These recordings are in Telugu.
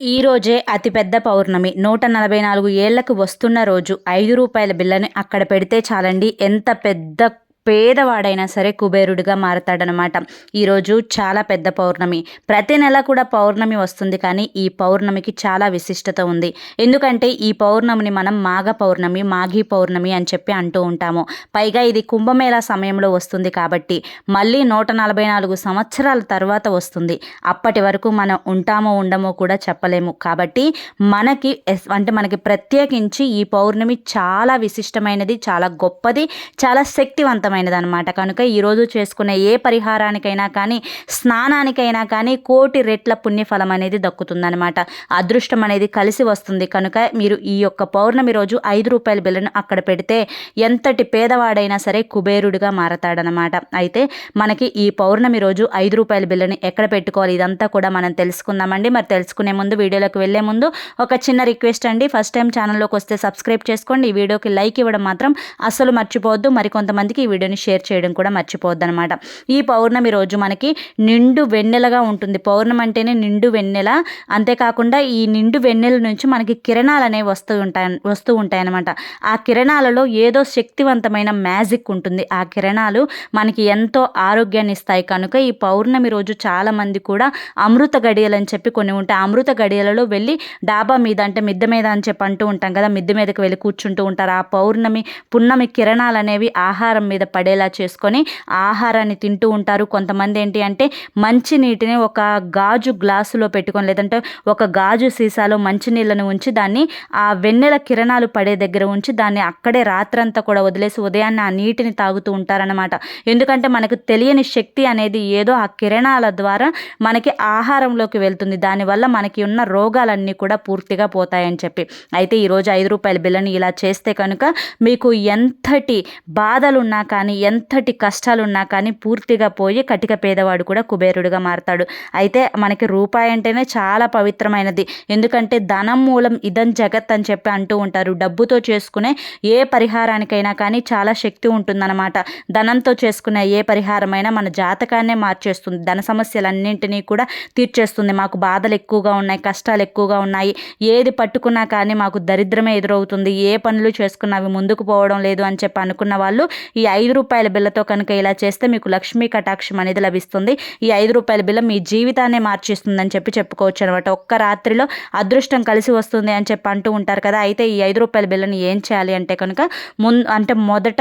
ఈ రోజే అతిపెద్ద పౌర్ణమి. నూట నలభై నాలుగు ఏళ్ళకు వస్తున్న రోజు ఐదు రూపాయల బిల్లని అక్కడ పెడితే చాలండి. ఎంత పెద్ద పేదవాడైనా సరే కుబేరుడిగా మారతాడనమాట ఈరోజు చాలా పెద్ద పౌర్ణమి. ప్రతి నెల కూడా పౌర్ణమి వస్తుంది కానీ ఈ పౌర్ణమికి చాలా విశిష్టత ఉంది. ఎందుకంటే ఈ పౌర్ణమిని మనం మాఘ పౌర్ణమి మాఘీ పౌర్ణమి అని చెప్పి అంటూ ఉంటాము. పైగా ఇది కుంభమేళా సమయంలో వస్తుంది కాబట్టి మళ్ళీ నూట నలభై నాలుగు సంవత్సరాల తర్వాత వస్తుంది. అప్పటి వరకు మనం ఉంటామో ఉండమో కూడా చెప్పలేము. కాబట్టి మనకి అంటే మనకి ప్రత్యేకించి ఈ పౌర్ణమి చాలా విశిష్టమైనది చాలా గొప్పది చాలా శక్తివంతం అద్భుతమైనది అనమాట కనుక ఈరోజు చేసుకునే ఏ పరిహారానికైనా కానీ స్నానానికైనా కానీ కోటి రెట్ల పుణ్యఫలం అనేది దక్కుతుందనమాట అదృష్టం అనేది కలిసి వస్తుంది. కనుక మీరు ఈ యొక్క పౌర్ణమి రోజు ఐదు రూపాయల బిల్లును అక్కడ పెడితే ఎంతటి పేదవాడైనా సరే కుబేరుడిగా మారతాడనమాట అయితే మనకి ఈ పౌర్ణమి రోజు ఐదు రూపాయల బిల్లని ఎక్కడ పెట్టుకోవాలి? ఇదంతా కూడా మనం తెలుసుకుందామండి. మరి తెలుసుకునే ముందు వీడియోలోకి వెళ్ళే ముందు ఒక చిన్న రిక్వెస్ట్ అండి. ఫస్ట్ టైం ఛానల్లోకి వస్తే సబ్స్క్రైబ్ చేసుకోండి. ఈ వీడియోకి లైక్ ఇవ్వడం మాత్రం అస్సలు మర్చిపోవద్దు. మరికొంతమందికి ఈ వీడియోని షేర్ చేయడం కూడా మర్చిపోవద్దనమాట ఈ పౌర్ణమి రోజు మనకి నిండు వెన్నెలగా ఉంటుంది. పౌర్ణమి అంటేనే నిండు వెన్నెల. అంతేకాకుండా ఈ నిండు వెన్నెల నుంచి మనకి కిరణాలు అనేవి వస్తూ ఉంటాయి వస్తూ ఉంటాయి అనమాట ఆ కిరణాలలో ఏదో శక్తివంతమైన మ్యాజిక్ ఉంటుంది. ఆ కిరణాలు మనకి ఎంతో ఆరోగ్యాన్ని ఇస్తాయి. కనుక ఈ పౌర్ణమి రోజు చాలామంది కూడా అమృత గడియలు అని చెప్పి కొన్ని ఉంటాయి. అమృత గడియలలో వెళ్ళి డాబా మీద అంటే మిద్దె మీద అని చెప్పి అంటూ ఉంటాం కదా మిద్దె మీదకి వెళ్ళి కూర్చుంటూ ఉంటారు. ఆ పౌర్ణమి పున్నమి కిరణాలు అనేవి ఆహారం మీద పడేలా చేసుకొని ఆహారాన్ని తింటూ ఉంటారు. కొంతమంది ఏంటి అంటే మంచి నీటిని ఒక గాజు గ్లాసులో పెట్టుకొని లేదంటే ఒక గాజు సీసాలో మంచినీళ్ళను ఉంచి దాన్ని ఆ వెన్నెల కిరణాలు పడే దగ్గర ఉంచి దాన్ని అక్కడే రాత్రంతా కూడా వదిలేసి ఉదయాన్నే ఆ నీటిని తాగుతూ ఉంటారనమాట ఎందుకంటే మనకు తెలియని శక్తి అనేది ఏదో ఆ కిరణాల ద్వారా మనకి ఆహారంలోకి వెళ్తుంది. దానివల్ల మనకి ఉన్న రోగాలన్నీ కూడా పూర్తిగా పోతాయని చెప్పి. అయితే ఈరోజు ఐదు రూపాయల బిల్లని ఇలా చేస్తే కనుక మీకు ఎంతటి బాధలున్నా కానీ ఎంతటి కష్టాలున్నా కానీ పూర్తిగా పోయి కటిక పేదవాడు కూడా కుబేరుడిగా మారతాడు. అయితే మనకి రూపాయి అంటేనే చాలా పవిత్రమైనది. ఎందుకంటే ధనం మూలం ఇదం జగత్ అని చెప్పి అంటూ ఉంటారు. డబ్బుతో చేసుకునే ఏ పరిహారానికైనా కానీ చాలా శక్తి ఉంటుందన్నమాట. ధనంతో చేసుకునే ఏ పరిహారమైనా మన జాతకాన్నే మార్చేస్తుంది. ధన సమస్యలన్నింటినీ కూడా తీర్చేస్తుంది. మాకు బాధలు ఎక్కువగా ఉన్నాయి కష్టాలు ఎక్కువగా ఉన్నాయి. ఏది పట్టుకున్నా కానీ మాకు దరిద్రమే ఎదురవుతుంది. ఏ పనులు చేసుకున్నా అవి ముందుకు పోవడం లేదు అని చెప్పి అనుకున్న వాళ్ళు ఈ ఐదు ఐదు రూపాయల బిల్లతో కనుక ఇలా చేస్తే మీకు లక్ష్మీ కటాక్షం అనేది లభిస్తుంది. ఈ ఐదు రూపాయల బిల్ల మీ జీవితాన్ని మార్చేస్తుందని చెప్పి చెప్పుకోవచ్చు అనమాట. ఒక్క రాత్రిలో అదృష్టం కలిసి వస్తుంది అని చెప్పి అంటూ ఉంటారు కదా. అయితే ఈ ఐదు రూపాయల బిల్లని ఏం చేయాలి అంటే కనుక ముందు అంటే మొదట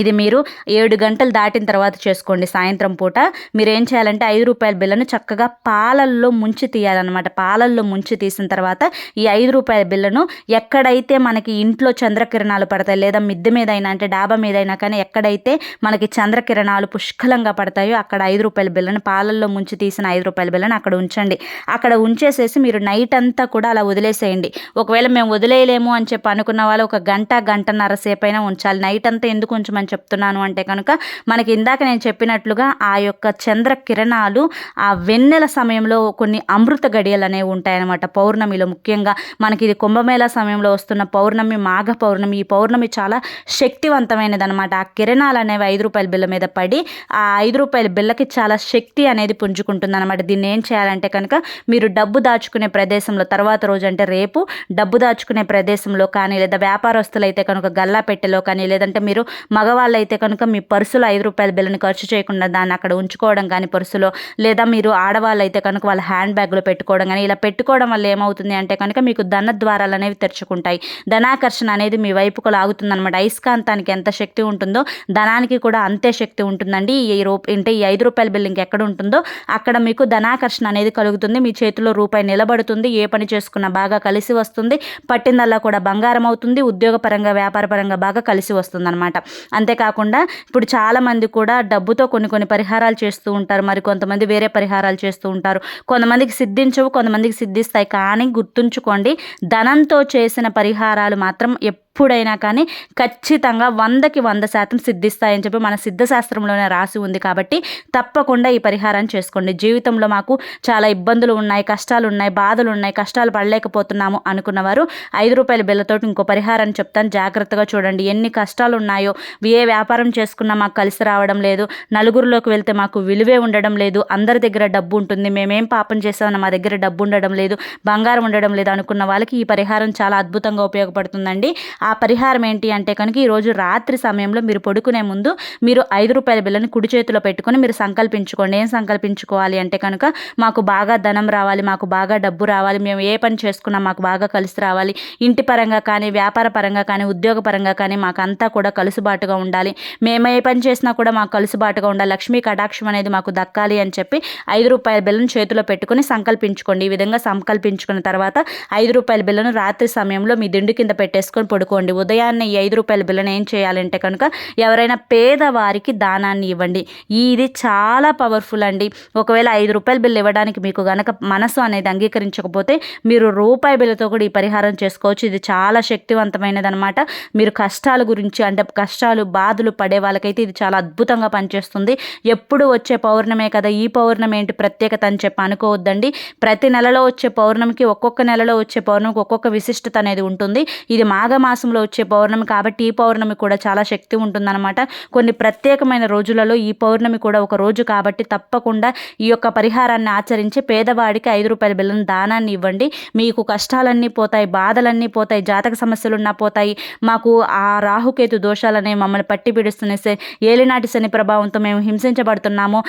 ఇది మీరు ఏడు గంటలు దాటిన తర్వాత చేసుకోండి. సాయంత్రం పూట మీరు ఏం చేయాలంటే ఐదు రూపాయల బిల్లను చక్కగా పాలల్లో ముంచి తీయాలన్నమాట. పాలల్లో ముంచి తీసిన తర్వాత ఈ ఐదు రూపాయల బిల్లను ఎక్కడైతే మనకి ఇంట్లో చంద్రకిరణాలు పడతాయి లేదా మిద్దె మీద అయినా అంటే డాబా మీద అయినా కానీ ఎక్కడైతే మనకి చంద్రకిరణాలు పుష్కలంగా పడతాయో అక్కడ ఐదు రూపాయల బిల్లను పాలల్లో ముంచి తీసిన ఐదు రూపాయల బిల్లను అక్కడ ఉంచండి. అక్కడ ఉంచేసేసి మీరు నైట్ అంతా కూడా అలా వదిలేసేయండి. ఒకవేళ మేము వదిలేయలేము అని చెప్పి అనుకున్న వాళ్ళు ఒక గంట గంటన్నర సేపైనా ఉంచాలి. నైట్ అంతా ఎందుకు ఉంచమని అని చెప్తున్నాను అంటే కనుక మనకి ఇందాక నేను చెప్పినట్లుగా ఆ యొక్క చంద్ర కిరణాలు ఆ వెన్నెల సమయంలో కొన్ని అమృత గడియలు అనేవి ఉంటాయన్నమాట. పౌర్ణమిలో ముఖ్యంగా మనకి ఇది కుంభమేళ సమయంలో వస్తున్న పౌర్ణమి మాఘ పౌర్ణమి ఈ పౌర్ణమి చాలా శక్తివంతమైనది అనమాట ఆ కిరణాలు అనేవి ఐదు రూపాయల బిల్ల మీద పడి ఆ ఐదు రూపాయల బిల్లకి చాలా శక్తి అనేది పుంజుకుంటుంది అనమాట దీన్ని ఏం చేయాలంటే కనుక మీరు డబ్బు దాచుకునే ప్రదేశంలో తర్వాత రోజు అంటే రేపు డబ్బు దాచుకునే ప్రదేశంలో కానీ లేదా వ్యాపారస్తులు అయితే కనుక గల్లా పెట్టెలో కానీ లేదంటే మీరు మగ మగవాళ్ళు అయితే కనుక మీ పర్సులో ఐదు రూపాయల బిల్లని ఖర్చు చేయకుండా దాన్ని అక్కడ ఉంచుకోవడం కానీ పర్సులో లేదా మీరు ఆడవాళ్ళు అయితే కనుక వాళ్ళ హ్యాండ్ బ్యాగ్లో పెట్టుకోవడం కానీ ఇలా పెట్టుకోవడం వల్ల ఏమవుతుంది అంటే కనుక మీకు ధన ద్వారాలు అనేవి తెరుచుకుంటాయి. ధనాకర్షణ అనేది మీ వైపుకు లాగుతుంది అనమాట ఐస్కాంతానికి ఎంత శక్తి ఉంటుందో ధనానికి కూడా అంతే శక్తి ఉంటుందండి. ఈ రూ అంటే ఈ ఐదు రూపాయల బిల్లు ఇంకెక్కడ ఉంటుందో అక్కడ మీకు ధనాకర్షణ అనేది కలుగుతుంది. మీ చేతిలో రూపాయి నిలబడుతుంది ఏ పని చేసుకున్నా బాగా కలిసి వస్తుంది పట్టిందల్లా కూడా బంగారం అవుతుంది ఉద్యోగపరంగా వ్యాపారపరంగా బాగా కలిసి వస్తుంది అనమాట అంతేకాకుండా ఇప్పుడు చాలామంది కూడా డబ్బుతో కొన్ని కొన్ని పరిహారాలు చేస్తూ ఉంటారు. మరి కొంతమంది వేరే పరిహారాలు చేస్తూ ఉంటారు. కొంతమందికి సిద్ధించవు కొంతమందికి సిద్ధిస్తాయి. కానీ గుర్తుంచుకోండి ధనంతో చేసిన పరిహారాలు మాత్రం ఎప్పుడైనా కానీ ఖచ్చితంగా వందకి వంద శాతం సిద్ధిస్తాయని చెప్పి మన సిద్ధశాస్త్రంలోనే రాసి ఉంది కాబట్టి తప్పకుండా ఈ పరిహారం చేసుకోండి. జీవితంలో మాకు చాలా ఇబ్బందులు ఉన్నాయి కష్టాలు ఉన్నాయి బాధలు ఉన్నాయి కష్టాలు పడలేకపోతున్నాము అనుకున్నవారు ఐదు రూపాయల బిల్లతోటి ఇంకో పరిహారాన్ని చెప్తాను. జాగ్రత్తగా చూడండి. ఎన్ని కష్టాలు ఉన్నాయో ఏ వ్యాపారం చేసుకున్నా మాకు కలిసి రావడం లేదు. నలుగురిలోకి వెళ్తే మాకు విలువే ఉండడం లేదు. అందరి దగ్గర డబ్బు ఉంటుంది. మేమేం పాపం చేసామని మా దగ్గర డబ్బు ఉండడం లేదు బంగారం ఉండడం లేదు అనుకున్న వాళ్ళకి ఈ పరిహారం చాలా అద్భుతంగా ఉపయోగపడుతుందండి. ఆ పరిహారం ఏంటి అంటే కనుక ఈరోజు రాత్రి సమయంలో మీరు పడుకునే ముందు మీరు ఐదు రూపాయల బిల్లని కుడి చేతిలో పెట్టుకొని మీరు సంకల్పించుకోండి. ఏం సంకల్పించుకోవాలి అంటే కనుక మాకు బాగా ధనం రావాలి మాకు బాగా డబ్బు రావాలి మేము ఏ పని చేసుకున్నా మాకు బాగా కలిసి రావాలి. ఇంటి పరంగా కానీ వ్యాపార పరంగా కానీ ఉద్యోగ పరంగా కానీ మాకు అంతా కూడా కలుసుబాటుగా ఉండాలి. మేము ఏ పని చేసినా కూడా మాకు కలుసుబాటుగా ఉండాలి. లక్ష్మీ కటాక్షం అనేది మాకు దక్కాలి అని చెప్పి ఐదు రూపాయల బిల్లను చేతిలో పెట్టుకొని సంకల్పించుకోండి. ఈ విధంగా సంకల్పించుకున్న తర్వాత ఐదు రూపాయల బిల్లను రాత్రి సమయంలో మీ దిండు కింద పెట్టేసుకొని అనుకోండి ఉదయాన్నే ఈ ఐదు రూపాయల బిల్లను ఏం చేయాలంటే కనుక ఎవరైనా పేదవారికి దానాన్ని ఇవ్వండి. ఇది చాలా పవర్ఫుల్ అండి. ఒకవేళ ఐదు రూపాయల బిల్లు ఇవ్వడానికి మీకు గనక మనసు అనేది అంగీకరించకపోతే మీరు రూపాయి బిల్లుతో కూడా ఈ పరిహారం చేసుకోవచ్చు. ఇది చాలా శక్తివంతమైనది అనమాట మీరు కష్టాల గురించి అంటే కష్టాలు బాధలు పడే వాళ్ళకైతే ఇది చాలా అద్భుతంగా పనిచేస్తుంది. ఎప్పుడు వచ్చే పౌర్ణమే కదా ఈ పౌర్ణమి ఏంటి ప్రత్యేకత అని చెప్పి అనుకోవద్దండి. ప్రతి నెలలో వచ్చే పౌర్ణమికి ఒక్కొక్క నెలలో వచ్చే పౌర్ణమికి ఒక్కొక్క విశిష్టత అనేది ఉంటుంది. ఇది మాసంలో వచ్చే పౌర్ణమి కాబట్టి ఈ పౌర్ణమి కూడా చాలా శక్తి ఉంటుందన్నమాట. కొన్ని ప్రత్యేకమైన రోజులలో ఈ పౌర్ణమి కూడా ఒక రోజు కాబట్టి తప్పకుండా ఈ యొక్క పరిహారాన్ని ఆచరించి పేదవాడికి ఐదు రూపాయల బిల్లం దానాన్ని ఇవ్వండి. మీకు కష్టాలన్నీ పోతాయి బాధలన్నీ పోతాయి జాతక సమస్యలున్నా పోతాయి. మాకు ఆ రాహుకేతు దోషాలనే మమ్మల్ని పట్టి పిడుస్తున్నాయి ఏలినాటి శని ప్రభావంతో మేము హింసించబడుతున్నాము.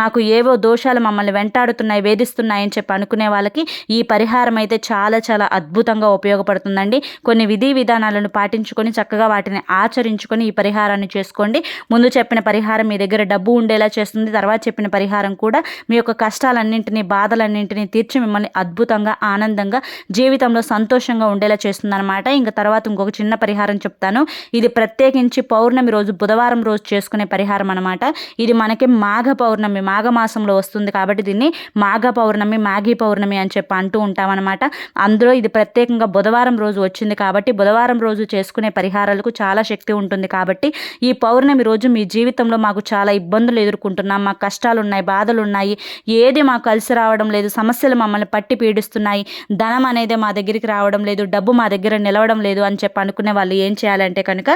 మాకు ఏవో దోషాలు మమ్మల్ని వెంటాడుతున్నాయి వేధిస్తున్నాయి అని చెప్పి అనుకునే వాళ్ళకి ఈ పరిహారం అయితే చాలా చాలా అద్భుతంగా ఉపయోగపడుతుందండి. కొన్ని విధి విధానాలను పాటించుకొని చక్కగా వాటిని ఆచరించుకొని ఈ పరిహారాన్ని చేసుకోండి. ముందు చెప్పిన పరిహారం మీ దగ్గర డబ్బు ఉండేలా చేస్తుంది. తర్వాత చెప్పిన పరిహారం కూడా మీ యొక్క కష్టాలన్నింటినీ బాధలన్నింటినీ తీర్చి మిమ్మల్ని అద్భుతంగా ఆనందంగా జీవితంలో సంతోషంగా ఉండేలా చేస్తుందన్నమాట. ఇంకా తర్వాత ఇంకొక చిన్న పరిహారం చెప్తాను. ఇది ప్రత్యేకించి పౌర్ణమి రోజు బుధవారం రోజు చేసుకునే పరిహారం అనమాట ఇది మనకి మాఘ పౌర్ణమి మాఘ మాసంలో వస్తుంది కాబట్టి దీన్ని మాఘ పౌర్ణమి మాఘీ పౌర్ణమి అని చెప్పి అంటూ ఉంటామన్నమాట. అందులో ఇది ప్రత్యేకంగా బుధవారం రోజు వచ్చింది కాబట్టి బుధవారం రోజు రోజు చేసుకునే పరిహారాలకు చాలా శక్తి ఉంటుంది కాబట్టి ఈ పౌర్ణమి రోజు మీ జీవితంలో మాకు చాలా ఇబ్బందులు ఎదుర్కొంటున్నాం. మాకు కష్టాలు ఉన్నాయి బాధలు ఉన్నాయి ఏది మాకు కలిసి రావడం లేదు. సమస్యలు మమ్మల్ని పట్టి పీడిస్తున్నాయి. ధనం అనేది మా దగ్గరికి రావడం లేదు. డబ్బు మా దగ్గర నిలవడం లేదు అని చెప్పి అనుకునే వాళ్ళు ఏం చేయాలంటే కనుక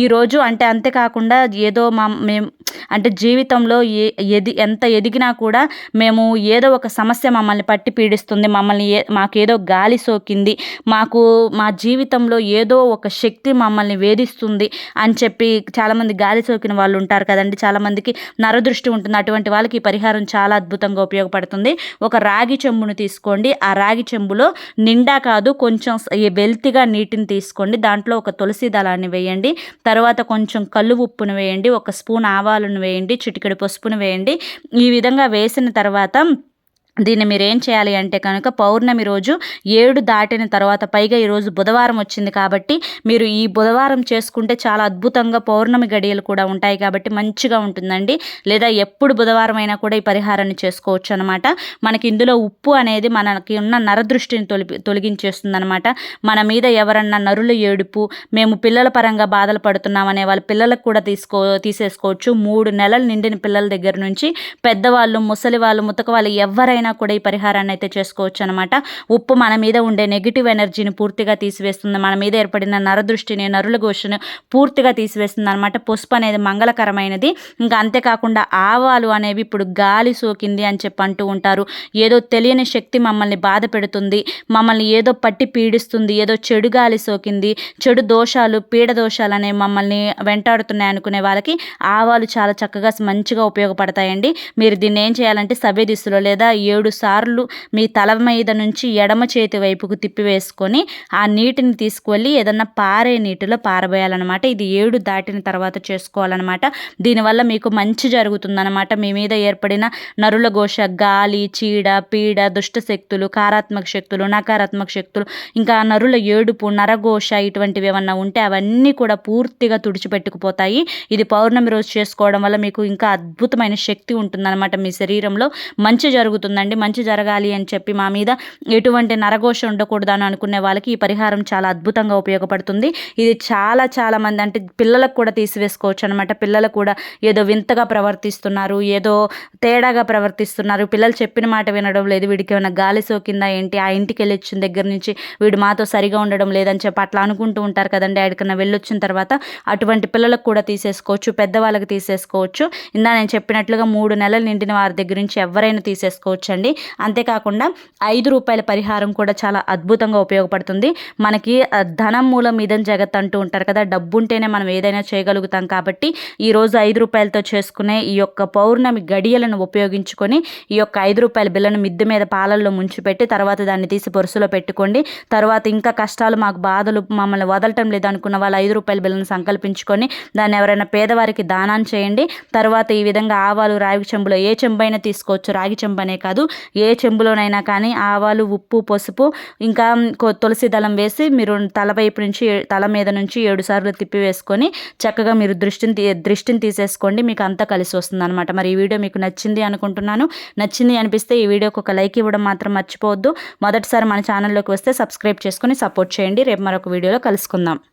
ఈరోజు అంటే అంతేకాకుండా ఏదో మా మేము అంటే జీవితంలో ఏ ఎది ఎంత ఎదిగినా కూడా మేము ఏదో ఒక సమస్య మమ్మల్ని పట్టి పీడిస్తుంది. మమ్మల్ని ఏ మాకేదో గాలి సోకింది. మాకు మా జీవితంలో ఏదో ఒక ఒక శక్తి మమ్మల్ని వేధిస్తుంది అని చెప్పి చాలామంది గాలి సోకిన వాళ్ళు ఉంటారు కదండి. చాలామందికి నరదృష్టి ఉంటుంది. అటువంటి వాళ్ళకి ఈ పరిహారం చాలా అద్భుతంగా ఉపయోగపడుతుంది. ఒక రాగి చెంబును తీసుకోండి. ఆ రాగి చెంబులో నిండా కాదు కొంచెం వెల్తిగా నీటిని తీసుకోండి. దాంట్లో ఒక తులసి దళాన్ని వేయండి. తర్వాత కొంచెం కళ్ళు ఉప్పును వేయండి. ఒక స్పూన్ ఆవాలను వేయండి. చిటికెడు పసుపును వేయండి. ఈ విధంగా వేసిన తర్వాత దీన్ని మీరు ఏం చేయాలి అంటే కనుక పౌర్ణమి రోజు ఏడు దాటిన తర్వాత పైగా ఈరోజు బుధవారం వచ్చింది కాబట్టి మీరు ఈ బుధవారం చేసుకుంటే చాలా అద్భుతంగా పౌర్ణమి గడియలు కూడా ఉంటాయి కాబట్టి మంచిగా ఉంటుందండి. లేదా ఎప్పుడు బుధవారం అయినా కూడా ఈ పరిహారాన్ని చేసుకోవచ్చు అనమాట మనకి ఇందులో ఉప్పు అనేది మనకి ఉన్న నరదృష్టిని తొలి తొలగించేస్తుంది అనమాట మన మీద ఎవరన్నా నరుల ఏడుపు మేము పిల్లల పరంగా బాధలు పడుతున్నామనే వాళ్ళ పిల్లలకు కూడా తీసుకో తీసేసుకోవచ్చు. మూడు నెలలు నిండిన పిల్లల దగ్గర నుంచి పెద్దవాళ్ళు ముసలి వాళ్ళు ముతక వాళ్ళు ఎవరైనా ఎవరైనా కూడా ఈ పరిహారాన్ని అయితే చేసుకోవచ్చు అనమాట ఉప్పు మన మీద ఉండే నెగిటివ్ ఎనర్జీని పూర్తిగా తీసివేస్తుంది. మన మీద ఏర్పడిన నరదృష్టిని నరుల ఘోషను పూర్తిగా తీసివేస్తుంది అనమాట పసుపు అనేది మంగళకరమైనది. ఇంకా అంతేకాకుండా ఆవాలు అనేవి ఇప్పుడు గాలి సోకింది అని చెప్పి అంటూ ఉంటారు. ఏదో తెలియని శక్తి మమ్మల్ని బాధ పెడుతుంది. మమ్మల్ని ఏదో పట్టి పీడిస్తుంది. ఏదో చెడు గాలి సోకింది. చెడు దోషాలు పీడ దోషాలు అనేవి మమ్మల్ని వెంటాడుతున్నాయి అనుకునే వాళ్ళకి ఆవాలు చాలా చక్కగా మంచిగా ఉపయోగపడతాయండి. మీరు దీన్ని ఏం చేయాలంటే సభ్య దిశలో లేదా ఏడు సార్లు మీ తల మీద నుంచి ఎడమ చేతి వైపుకు తిప్పివేసుకొని ఆ నీటిని తీసుకువెళ్ళి ఏదన్నా పారే నీటిలో పారబోయాలన్నమాట. ఇది ఏడు దాటిన తర్వాత చేసుకోవాలన్నమాట. దీనివల్ల మీకు మంచి జరుగుతుందన్నమాట. మీ మీద ఏర్పడిన నరుల ఘోష గాలి చీడ పీడ దుష్ట శక్తులు కారాత్మక శక్తులు నకారాత్మక శక్తులు ఇంకా నరుల ఏడుపు నరఘోష ఇటువంటివి ఏమన్నా ఉంటే అవన్నీ కూడా పూర్తిగా తుడిచిపెట్టుకుపోతాయి. ఇది పౌర్ణమి రోజు చేసుకోవడం వల్ల మీకు ఇంకా అద్భుతమైన శక్తి ఉంటుందన్నమాట. మీ శరీరంలో మంచి జరుగుతుంది జరుగుతుందండి మంచి జరగాలి అని చెప్పి మా మీద ఎటువంటి నరఘోష ఉండకూడదు అని అనుకునే వాళ్ళకి ఈ పరిహారం చాలా అద్భుతంగా ఉపయోగపడుతుంది. ఇది చాలా చాలా మంది అంటే పిల్లలకు కూడా తీసివేసుకోవచ్చు అనమాట పిల్లలు కూడా ఏదో వింతగా ప్రవర్తిస్తున్నారు ఏదో తేడాగా ప్రవర్తిస్తున్నారు. పిల్లలు చెప్పిన మాట వినడం లేదు వీడికి ఏమైనా గాలి సోకిందా ఏంటి ఆ ఇంటికి వెళ్ళి వచ్చిన దగ్గర నుంచి వీడు మాతో సరిగా ఉండడం లేదని చెప్పి అట్లా అనుకుంటూ ఉంటారు కదండి. ఆడికన్నా వెళ్ళొచ్చిన తర్వాత అటువంటి పిల్లలకు కూడా తీసేసుకోవచ్చు పెద్దవాళ్ళకి తీసేసుకోవచ్చు. ఇందా నేను చెప్పినట్లుగా మూడు నెలలు నిండిన వారి దగ్గర నుంచి ఎవరైనా తీసేసుకోవచ్చు అండి అంతేకాకుండా ఐదు రూపాయల పరిహారం కూడా చాలా అద్భుతంగా ఉపయోగపడుతుంది. మనకి ధనం మూలం ఇదం జగత్ అంటూ ఉంటారు కదా డబ్బు ఉంటేనే మనం ఏదైనా చేయగలుగుతాం కాబట్టి ఈరోజు ఐదు రూపాయలతో చేసుకునే ఈ యొక్క పౌర్ణమి గడియలను ఉపయోగించుకొని ఈ యొక్క ఐదు రూపాయల బిల్లను మిద్దె మీద పాలల్లో ముంచిపెట్టి తర్వాత దాన్ని తీసి పొరుసులో పెట్టుకోండి. తర్వాత ఇంకా కష్టాలు మాకు బాధలు మమ్మల్ని వదలటం లేదు అనుకున్న వాళ్ళు ఐదు రూపాయల బిల్లను సంకల్పించుకొని దాన్ని ఎవరైనా పేదవారికి దానం చేయండి. తర్వాత ఈ విధంగా ఆవాలు రాగి చెంబులో ఏ చెంబైనా తీసుకోవచ్చు. రాగి చెంబనే కాదు కాదు. ఏ చెంబులోనైనా కానీ ఆవాలు ఉప్పు పసుపు ఇంకా తులసి దళం వేసి మీరు తల వైపు నుంచి తల మీద నుంచి ఏడు సార్లు తిప్పి వేసుకొని చక్కగా మీరు దృష్టిని దృష్టిని తీసేసుకోండి. మీకు అంతా కలిసి వస్తుంది అనమాట మరి ఈ వీడియో మీకు నచ్చింది అనుకుంటున్నాను. నచ్చింది అనిపిస్తే ఈ వీడియోకి ఒక లైక్ ఇవ్వడం మాత్రం మర్చిపోవద్దు. మొదటిసారి మన ఛానల్లోకి వస్తే సబ్స్క్రైబ్ చేసుకొని సపోర్ట్ చేయండి. రేపు మరొక వీడియోలో కలుసుకుందాం.